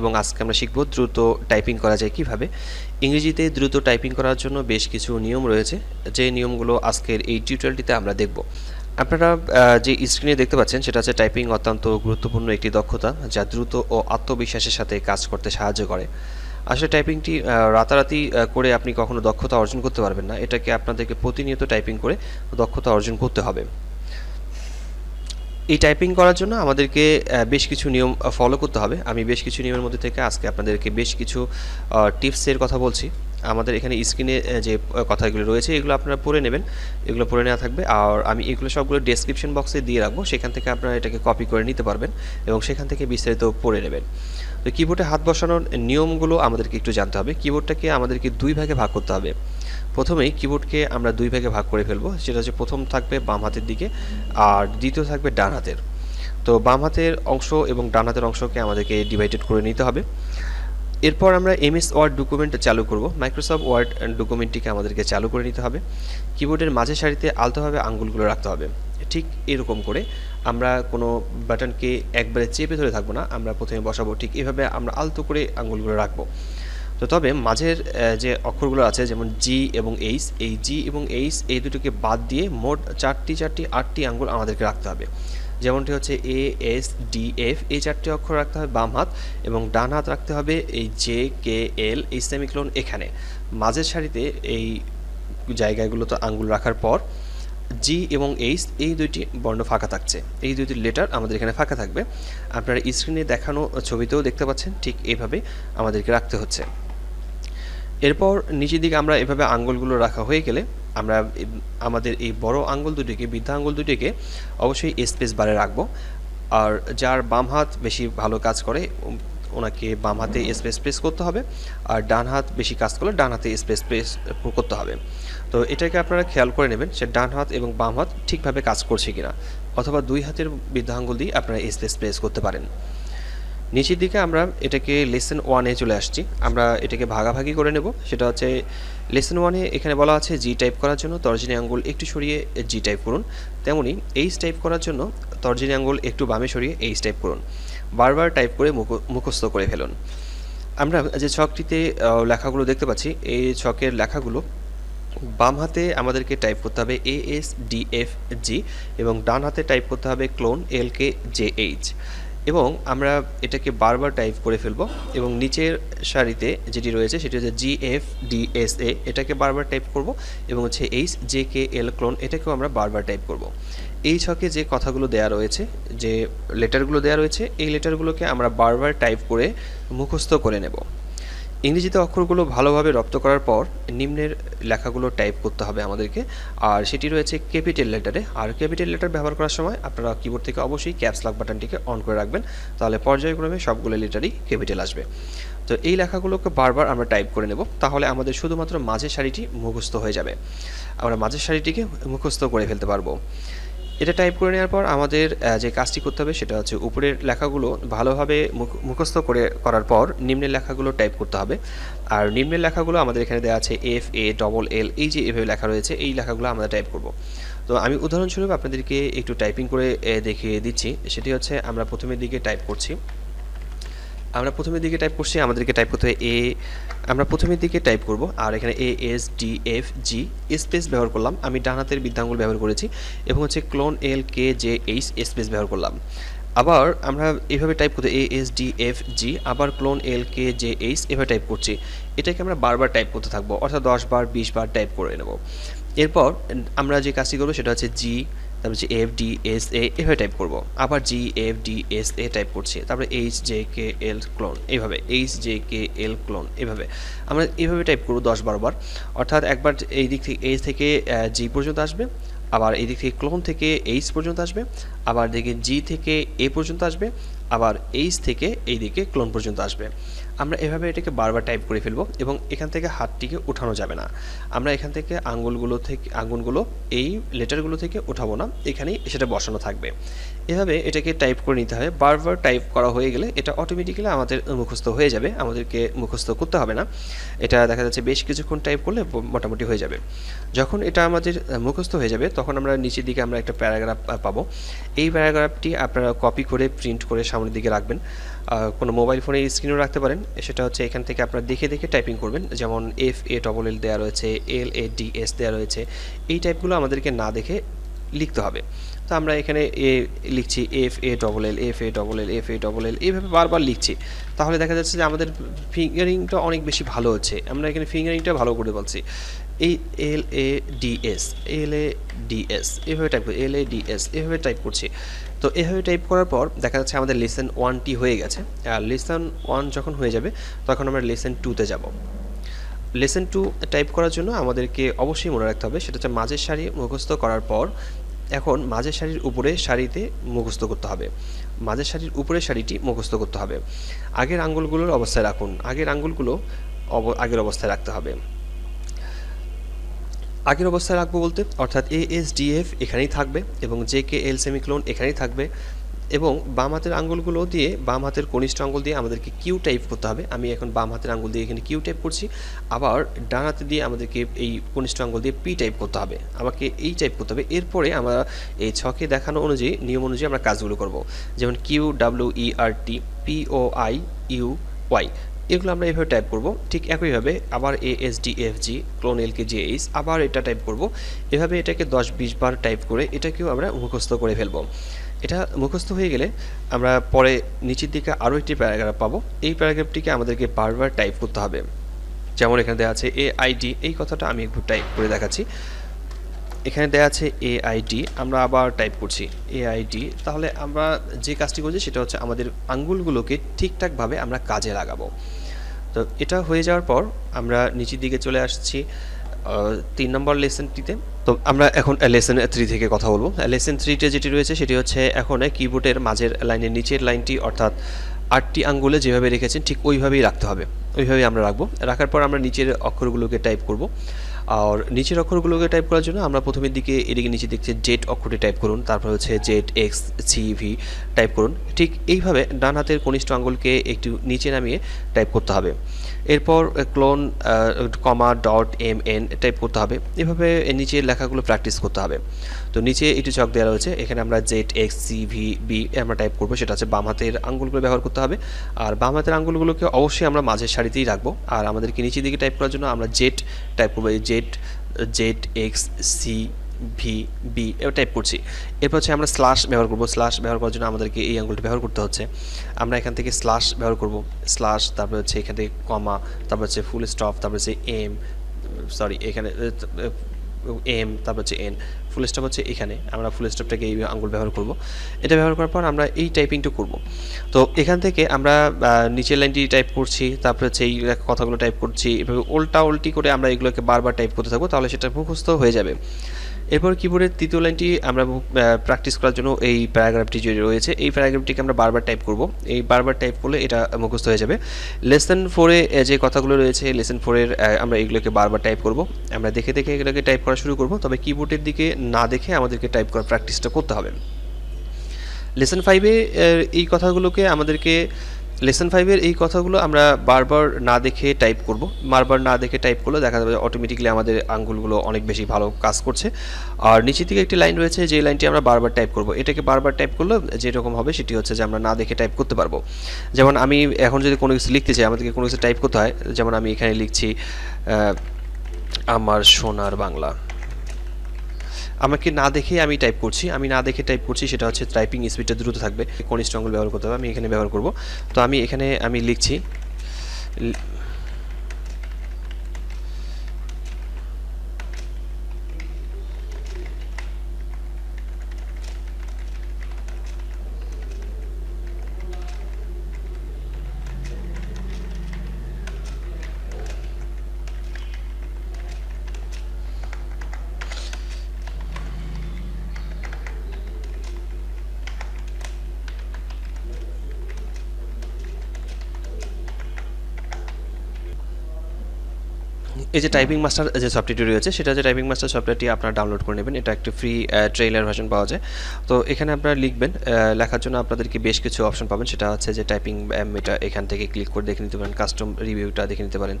এবং আজকে আমরা শিখব দ্রুত টাইপিং করা যায় কীভাবে। ইংরেজিতে দ্রুত টাইপিং করার জন্য বেশ কিছু নিয়ম রয়েছে, যে নিয়মগুলো আজকের এই টিউটোরিয়ালটিতে আমরা দেখব। আপনারা যে স্ক্রিনে দেখতে পাচ্ছেন, সেটা হচ্ছে টাইপিং অত্যন্ত গুরুত্বপূর্ণ একটি দক্ষতা, যা দ্রুত ও আত্মবিশ্বাসের সাথে কাজ করতে সাহায্য করে। আসলে টাইপিংটি রাতারাতি করে আপনি কখনো দক্ষতা অর্জন করতে পারবেন না। এটাকে আপনাদেরকে প্রতিনিয়ত টাইপিং করে দক্ষতা অর্জন করতে হবে। এই টাইপিং করার জন্য আমাদেরকে বেশ কিছু নিয়ম ফলো করতে হবে। আমি বেশ কিছু নিয়মের মধ্যে থেকে আজকে আপনাদেরকে বেশ কিছু টিপসের কথা বলছি। আমাদের এখানে স্ক্রিনে যে কথাগুলো রয়েছে, এগুলো আপনারা পড়ে নেবেন। এগুলো পড়ে নেওয়া থাকবে। আর আমি এগুলো সবগুলো ডেসক্রিপশন বক্সে দিয়ে রাখব। সেখান থেকে আপনারা এটাকে কপি করে নিতে পারবেন এবং সেখান থেকে বিস্তারিত পড়ে নেবেন। তো কিবোর্ডে হাত বসানোর নিয়মগুলো আমাদেরকে একটু জানতে হবে। কিবোর্ডটাকে আমাদেরকে দুই ভাগে ভাগ করতে হবে। প্রথমেই কিবোর্ডকে আমরা দুই ভাগে ভাগ করে ফেলব। সেটা হচ্ছে প্রথম থাকবে বাম হাতের দিকে আর দ্বিতীয় থাকবে ডান হাতের। তো বাম হাতের অংশ এবং ডান হাতের অংশকে আমাদেরকে ডিভাইডেড করে নিতে হবে। এরপর আমরা এমএস ওয়ার্ড ডকুমেন্ট চালু করব। মাইক্রোসফট ওয়ার্ড ডকুমেন্টটিকে আমাদেরকে চালু করে নিতে হবে। কিবোর্ডের মাঝে সারিতে আলতোভাবে আঙ্গুলগুলো রাখতে হবে। ঠিক এরকম করে আমরা কোনো বাটনকে একবারে চেপে ধরে থাকব না। আমরা প্রথমে বসাবো। ঠিক এভাবে আমরা আলতো করে আঙ্গুলগুলো রাখব। তো তবে মাঝের যে অক্ষরগুলো আছে, যেমন জি এবং এইচ এই জি এবং এইচ এই দুটোকে বাদ দিয়ে মোট চারটি চারটি, আটটি আঙ্গুল আমাদেরকে রাখতে হবে। যেমনটি হচ্ছে এ এস ডি এফ এই চারটি অক্ষর রাখতে হবে বাম হাত এবং ডান হাত রাখতে হবে এই জে কে এল এই সেমিক্লোন এখানে। মাঝের সারিতে এই জায়গাগুলোতে আঙ্গুল রাখার পর জি এবং এইচ এই দুইটি বর্ণ ফাঁকা থাকছে। এই দুইটি লেটার আমাদের এখানে ফাঁকা থাকবে। আপনারা স্ক্রিনে দেখানো ছবিতেও দেখতে পাচ্ছেন, ঠিক এইভাবে আমাদেরকে রাখতে হচ্ছে। এরপর নিচের দিকে আমরা এভাবে আঙ্গুলগুলো রাখা হয়ে গেলে আমরা আমাদের এই বড় আঙ্গুল দুটিকে, বৃদ্ধা আঙ্গুল দুটিকে অবশ্যই স্পেস বারে রাখব। আর যার বাম হাত বেশি ভালো কাজ করে ওনাকে বাম হাতে স্পেস প্রেস করতে হবে। আর ডান হাত বেশি কাজ করলে ডান হাতে স্পেস প্রেস করতে হবে। তো এটাকে আপনারা খেয়াল করে নেবেন সে ডান হাত এবং বাম হাত ঠিকভাবে কাজ করছে কিনা, অথবা দুই হাতের বৃদ্ধা আঙ্গুল দিয়ে আপনারা স্পেস প্রেস করতে পারেন। নিচের দিকে আমরা এটাকে লেসন ওয়ানে চলে আসছি। আমরা এটাকে ভাগাভাগি করে নেব। সেটা হচ্ছে লেসন ওয়ানে এখানে বলা আছে জি টাইপ করার জন্য তর্জনী আঙ্গুল একটু সরিয়ে জি টাইপ করুন। তেমনি এইচ টাইপ করার জন্য তর্জনী আঙ্গুল একটু বামে সরিয়ে এইচ টাইপ করুন। বারবার টাইপ করে মুখ- মুখস্থ করে ফেলুন। আমরা যে ছকটিতে লেখাগুলো দেখতে পাচ্ছি, এই ছকের লেখাগুলো বাম হাতে আমাদেরকে টাইপ করতে হবে A S D F G এবং ডান হাতে টাইপ করতে হবে colon L K J H এবং আমরা এটাকে বারবার টাইপ করে ফেলব এবং নিচের সারিতে যেটি রয়েছে সেটি হচ্ছে G F D S A এটাকে বারবার টাইপ করব এবং হচ্ছে H J K L colon এটাকেও আমরা বারবার টাইপ করব। এই ছকে যে কথাগুলো দেয়া রয়েছে, যে লেটারগুলো দেয়া রয়েছে, এই লেটারগুলোকে আমরা বারবার টাইপ করে মুখস্থ করে নেব। ইংরেজিতে অক্ষরগুলো ভালোভাবে রপ্ত করার পর নিম্নের লেখাগুলো টাইপ করতে হবে আমাদেরকে। আর সেটি রয়েছে ক্যাপিটাল লেটারে আর ক্যাপিটাল লেটার ব্যবহার করার সময় আপনারা কিবোর্ড থেকে অবশ্যই ক্যাপস লক বাটনটিকে অন করে রাখবেন। তাহলে পর্যায়ক্রমে সবগুলো লেটারই ক্যাপিটাল আসবে। তো এই লেখাগুলোকে বারবার আমরা টাইপ করে নেব। তাহলে আমাদের শুধুমাত্র মাঝের সারিটি মুখস্থ হয়ে যাবে। আমরা মাঝের সারিটিকে মুখস্থ করে ফেলতে পারব। এটা টাইপ করে নেওয়ার পর আমাদের যে কাজটি করতে হবে সেটা হচ্ছে উপরের লেখাগুলো ভালোভাবে মুখ- মুখস্থ করে করার পর নিম্নের লেখাগুলো টাইপ করতে হবে। আর নিম্নের লেখাগুলো আমাদের এখানে দেওয়া আছে এফ এ ডবল এল এই যে এভাবে লেখা রয়েছে, এই লেখাগুলো আমরা টাইপ করব। তো আমি উদাহরণস্বরূপ আপনাদেরকে একটু টাইপিং করে দেখিয়ে দিচ্ছি। সেটি হচ্ছে আমরা প্রথমের দিকে টাইপ করছি। আমরা প্রথমের দিকে টাইপ করছি, আমাদেরকে টাইপ করতে হবে এ আমরা প্রথমের দিকে টাইপ করব, আর এখানে A S D F G space ব্যবহার করলাম। আমি ডান হাতের বৃদ্ধাঙ্গুল ব্যবহার করেছি, এবং হচ্ছে colon L K J H space ব্যবহার করলাম। আবার আমরা এভাবে টাইপ করতে A S D F G আবার colon L K J H এভাবে টাইপ করছি। এটাকে আমরা বারবার টাইপ করতে থাকব, অর্থাৎ দশ বার, বিশ বার টাইপ করে নেব। এরপর আমরা যে কাজটি করব, সেটা হচ্ছে জি তারপর হচ্ছে এফ ডি এস এ এভাবে টাইপ করব। আবার G F D S A type করছি। তারপরে H J K L colon এইভাবে H J K L colon এভাবে। আমরা এইভাবে টাইপ করব দশ বারো বার। অর্থাৎ একবার এই দিক থেকে এইচ থেকে জি পর্যন্ত আসবে। আবার এই দিক থেকে ক্লোন থেকে এইচ পর্যন্ত আসবে। আবার দিকে জি থেকে এ পর্যন্ত আসবে। আবার এইচ থেকে এই দিকে ক্লোন পর্যন্ত আসবে। আমরা এভাবে এটাকে বারবার টাইপ করে ফেলব এবং এখান থেকে হাতটিকে উঠানো যাবে না। আমরা এখান থেকে আঙ্গুলগুলো থেকে, আঙ্গুলগুলো এই লেটারগুলো থেকে উঠাবো না। এখানেই সেটা বসানো থাকবে। এভাবে এটাকে টাইপ করে নিতে হবে। বারবার টাইপ করা হয়ে গেলে এটা অটোমেটিক্যালি আমাদের মুখস্থ হয়ে যাবে। আমাদেরকে মুখস্থ করতে হবে না। এটা দেখা যাচ্ছে বেশ কিছুক্ষণ টাইপ করলে মোটামুটি হয়ে যাবে। যখন এটা আমাদের মুখস্থ হয়ে যাবে, তখন আমরা নিচের দিকে আমরা একটা প্যারাগ্রাফ পাবো। এই প্যারাগ্রাফটি আপনারা কপি করে প্রিন্ট করে সামনের দিকে রাখবেন। কোনো মোবাইল ফোনের স্ক্রিনও রাখতে পারেন। সেটা হচ্ছে এখান থেকে আপনারা দেখে দেখে টাইপিং করবেন। যেমন এফ এ ডবল এল দেওয়া রয়েছে এল এ ডি এস দেওয়া রয়েছে। এই টাইপগুলো আমাদেরকে না দেখে লিখতে হবে। তো আমরা এখানে এ লিখছি F A double L F A double L F A double L এইভাবে বারবার লিখছি। তাহলে দেখা যাচ্ছে যে আমাদের ফিঙ্গারিংটা অনেক বেশি ভালো হচ্ছে। আমরা এখানে ফিঙ্গারিংটা ভালো করে বলছি। এই L A D S L A D S এভাবে type L A D S এভাবে টাইপ করছি। তো এভাবে টাইপ করার পর দেখা যাচ্ছে আমাদের লেসন ওয়ানটি হয়ে গেছে। আর লেসন ওয়ান যখন হয়ে যাবে, তখন আমরা লেসন টুতে যাব। লেসন টু টাইপ করার জন্য আমাদেরকে অবশ্যই মনে রাখতে হবে, সেটা হচ্ছে মাঝের সারি মুখস্থ করার পর এখন মাঝের শাড়ির উপরে শাড়িতে মুখস্থ করতে হবে। মাঝের শাড়ির উপরে শাড়িটি মুখস্থ করতে হবে। আগের আঙ্গুলগুলোর অবস্থায় রাখুন। আগের আঙ্গুলগুলো আগের অবস্থায় রাখতে হবে। আগের অবস্থায় রাখব বলতে অর্থাৎ এ এস ডি এফ এখানেই থাকবে এবং জে কে এল সেমিক্লোন এখানেই থাকবে। এবং বাম হাতের আঙ্গুলগুলো দিয়ে, বাম হাতের কনিষ্ঠ আঙ্গুল দিয়ে আমাদেরকে কিউ টাইপ করতে হবে। আমি এখন বাম হাতের আঙ্গুল দিয়ে এখানে কিউ টাইপ করছি। আবার ডান হাতে দিয়ে আমাদেরকে এই কনিষ্ঠ আঙ্গুল দিয়ে পি টাইপ করতে হবে। আমাকে এই টাইপ করতে হবে। এরপরে আমরা এই ছকে দেখানো অনুযায়ী, নিয়ম অনুযায়ী আমরা কাজগুলো করব। যেমন Q W E R T P O I U Y এগুলো আমরা এভাবে টাইপ করব। ঠিক একইভাবে আবার A S D F G colon L K G H আবার এটা টাইপ করব। এভাবে এটাকে দশ, বিশ বার টাইপ করে এটাকেও আমরা মুখস্থ করে ফেলব। এটা মুখস্থ হয়ে গেলে আমরা পরে নিচের দিকে আরও একটি প্যারাগ্রাফ পাবো। এই প্যারাগ্রাফটিকে আমাদেরকে বারবার টাইপ করতে হবে। যেমন এখানে দেওয়া আছে এ আইডি এই কথাটা আমি একটু টাইপ করে দেখাচ্ছি। এখানে দেওয়া আছে এআইডি আমরা আবার টাইপ করছি এআইডি তাহলে আমরা যে কাজটি করছি সেটা হচ্ছে আমাদের আঙ্গুলগুলোকে ঠিকঠাকভাবে আমরা কাজে লাগাবো। তো এটা হয়ে যাওয়ার পর আমরা নিচের দিকে চলে আসছি তিন নম্বর লেসনটিতে। তো আমরা এখন লেসন থ্রি থেকে কথা বলব। লেসন থ্রিতে যেটি রয়েছে সেটি হচ্ছে এখন কিবোর্ডের মাঝের লাইনের নিচের লাইনটি অর্থাৎ আটটি আঙ্গুলে যেভাবে রেখেছেন ঠিক ওইভাবেই রাখতে হবে। ওইভাবেই আমরা রাখব। রাখার পর আমরা নিচের অক্ষরগুলোকে টাইপ করব। আর নিচের অক্ষরগুলোকে টাইপ করার জন্য আমরা প্রথমের দিকে এদিকে নিচে দেখছি জেড অক্ষরটি টাইপ করুন, তারপর হচ্ছে Z X C V type করুন। ঠিক এইভাবে ডান হাতের কনিষ্ঠ আঙ্গুলকে একটু নিচে নামিয়ে টাইপ করতে হবে। এরপর colon comma dot M N type করতে হবে। এভাবে নিচের লেখাগুলো প্র্যাকটিস করতে হবে। তো নিচে একটু চক দেওয়া রয়েছে। এখানে আমরা Z X C V B আমরা টাইপ করব। সেটা হচ্ছে বাম হাতের আঙ্গুলগুলো ব্যবহার করতে হবে। আর বাম হাতের আঙ্গুলগুলোকে অবশ্যই আমরা মাঝের সারিতেই রাখব। আর আমাদেরকে নিচের দিকে টাইপ করার জন্য আমরা জেড টাইপ করব। Z Z X C V B এও টাইপ করছি। এরপর হচ্ছে আমরা স্ল্যাশ ব্যবহার করব। স্ল্যাশ ব্যবহার করার জন্য আমাদেরকে এই আঙ্গুলটি ব্যবহার করতে হচ্ছে। আমরা এখান থেকে স্ল্যাশ ব্যবহার করব। স্ল্যাশ তারপর হচ্ছে এখান থেকে কমা তারপর হচ্ছে ফুল স্টপ তারপর হচ্ছে এম সরি এখানে এম তারপর হচ্ছে এন ফুল স্টপ হচ্ছে এখানে। আমরা ফুল স্টপটাকে এই আঙ্গুল ব্যবহার করব। এটা ব্যবহার করার পর আমরা এই টাইপিংটা করব। তো এখান থেকে আমরা নিচের লাইনটি টাইপ করছি, তারপর হচ্ছে এই কথাগুলো টাইপ করছি। এভাবে উল্টা উল্টি করে আমরা এগুলোকে বারবার টাইপ করতে থাকব, তাহলে সেটা মুখস্থ হয়ে যাবে। এরপর কিবোর্ডের তৃতীয় লাইনটি আমরা প্র্যাকটিস করার জন্য এই প্যারাগ্রাফটি যে রয়েছে, এই প্যারাগ্রাফটিকে আমরা বারবার টাইপ করব। এই বারবার টাইপ করলে এটা মুখস্থ হয়ে যাবে। লেসন ফোরে যে কথাগুলো রয়েছে লেসন ফোরের আমরা এগুলোকে বারবার টাইপ করব। আমরা দেখে দেখে এগুলোকে টাইপ করা শুরু করব, তবে কিবোর্ডের দিকে না দেখে আমাদেরকে টাইপ করার প্র্যাকটিসটা করতে হবে। লেসন ফাইভে এই কথাগুলোকে আমাদেরকে লেসন ফাইভের এই কথাগুলো আমরা বারবার না দেখে টাইপ করব। বারবার না দেখে টাইপ করলে দেখা যাবে অটোমেটিকলি আমাদের আঙ্গুলগুলো অনেক বেশি ভালো কাজ করছে। আর নিচের দিকে একটি লাইন রয়েছে, যে লাইনটি আমরা বারবার টাইপ করব। এটাকে বারবার টাইপ করলে যেরকম হবে সেটি হচ্ছে যে আমরা না দেখে টাইপ করতে পারব। যেমন আমি এখন যদি কোনো কিছু লিখতে চাই, আমাদেরকে কোনো কিছু টাইপ করতে হয়, যেমন আমি এখানে লিখছি আমার সোনার বাংলা। আমাকে না দেখে আমি টাইপ করছি। আমি না দেখে টাইপ করছি, সেটা হচ্ছে টাইপিং স্পিডটা দ্রুত থাকবে। কনিষ্ঠ স্ট্রঙ্গল ব্যবহার করতে হবে, আমি এখানে ব্যবহার করব। তো আমি এখানে আমি লিখছি এই যে টাইপিং মাস্টার যে সফটওয়্যারটি রয়েছে, সেটা যে টাইপিং মাস্টার সফটওয়্যারটি আপনারা ডাউনলোড করে নেবেন, এটা একটি ফ্রি ট্রেলার ভার্সন পাওয়া যায়। তো এখানে আপনারা লিখবেন লেখার জন্য আপনাদেরকে বেশ কিছু অপশন পাবেন। সেটা হচ্ছে যে টাইপিং এটা এখান থেকে ক্লিক করে দেখে নিতে পারেন কাস্টম রিভিউটা দেখে নিতে পারেন,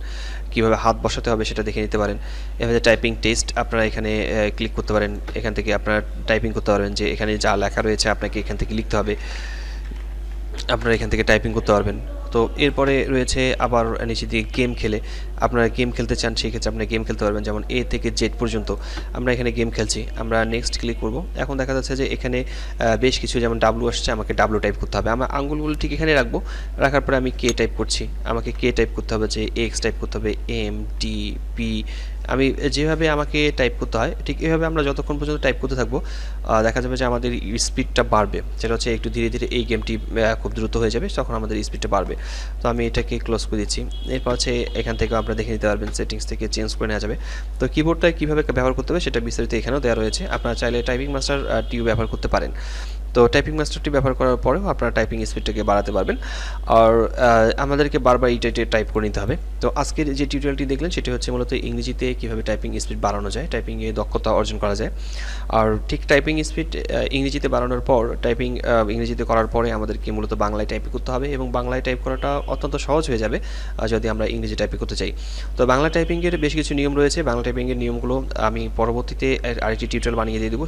কীভাবে হাত বসাতে হবে সেটা দেখে নিতে পারেন। এভাবে টাইপিং টেস্ট আপনারা এখানে ক্লিক করতে পারেন, এখান থেকে আপনারা টাইপিং করতে পারবেন যে এখানে যা লেখা রয়েছে আপনাকে এখান থেকে লিখতে হবে। আপনারা এখান থেকে টাইপিং করতে পারবেন। তো এরপরে রয়েছে আবার নিচে দিয়ে গেম খেলে। আপনারা গেম খেলতে চান সেক্ষেত্রে আপনি গেম খেলতে পারবেন, যেমন এ থেকে জেড পর্যন্ত। আমরা এখানে গেম খেলছি। আমরা নেক্সট ক্লিক করব। এখন দেখা যাচ্ছে যে এখানে বেশ কিছু যেমন ডাব্লু আসছে, আমাকে ডাব্লু টাইপ করতে হবে। আমার আঙ্গুলগুলো ঠিক এখানে রাখব। রাখার পরে আমি কে টাইপ করছি। আমাকে কে টাইপ করতে হবে যে এক্স টাইপ করতে হবে এম ডি পি আমি যেভাবে আমাকে টাইপ করতে হয়, ঠিক এভাবে আমরা যতক্ষণ পর্যন্ত টাইপ করতে থাকব দেখা যাবে যে আমাদের স্পিডটা বাড়বে। সেটা হচ্ছে একটু ধীরে ধীরে এই গেমটি খুব দ্রুত হয়ে যাবে, তখন আমাদের স্পিডটা বাড়বে। তো আমি এটাকে ক্লোজ করে দিচ্ছি। এরপর হচ্ছে এখান থেকে আপনারা দেখে নিতে পারবেন সেটিংস থেকে চেঞ্জ করে নেওয়া যাবে। তো কিবোর্ডটা কীভাবে ব্যবহার করতে হবে সেটা বিস্তারিত এখানেও দেওয়া রয়েছে। আপনারা চাইলে টাইপিং মাস্টার টিউ ব্যবহার করতে পারেন। তো টাইপিং মাস্টারটি ব্যবহার করার পরেও আপনারা টাইপিং স্পিডটাকে বাড়াতে পারবেন। আর আমাদেরকে বারবার এইটা টাইপ করে নিতে হবে। তো আজকের যে টিউটোরিয়ালটি দেখলেন, সেটি হচ্ছে মূলত ইংরেজিতে কীভাবে টাইপিং স্পিড বাড়ানো যায় টাইপিংয়ে দক্ষতা অর্জন করা যায়। আর ঠিক টাইপিং স্পিড ইংরেজিতে বাড়ানোর পর টাইপিং ইংরেজিতে করার পরে আমাদেরকে মূলত বাংলায় টাইপ করতে হবে এবং বাংলায় টাইপ করাটা অত্যন্ত সহজ হয়ে যাবে যদি আমরা ইংরেজি টাইপিং করতে চাই। তো বাংলা টাইপিংয়ের বেশ কিছু নিয়ম রয়েছে। বাংলা টাইপিংয়ের নিয়মগুলো আমি পরবর্তীতে আর- আরেকটি টিউটোরিয়াল বানিয়ে দিয়ে দেবো।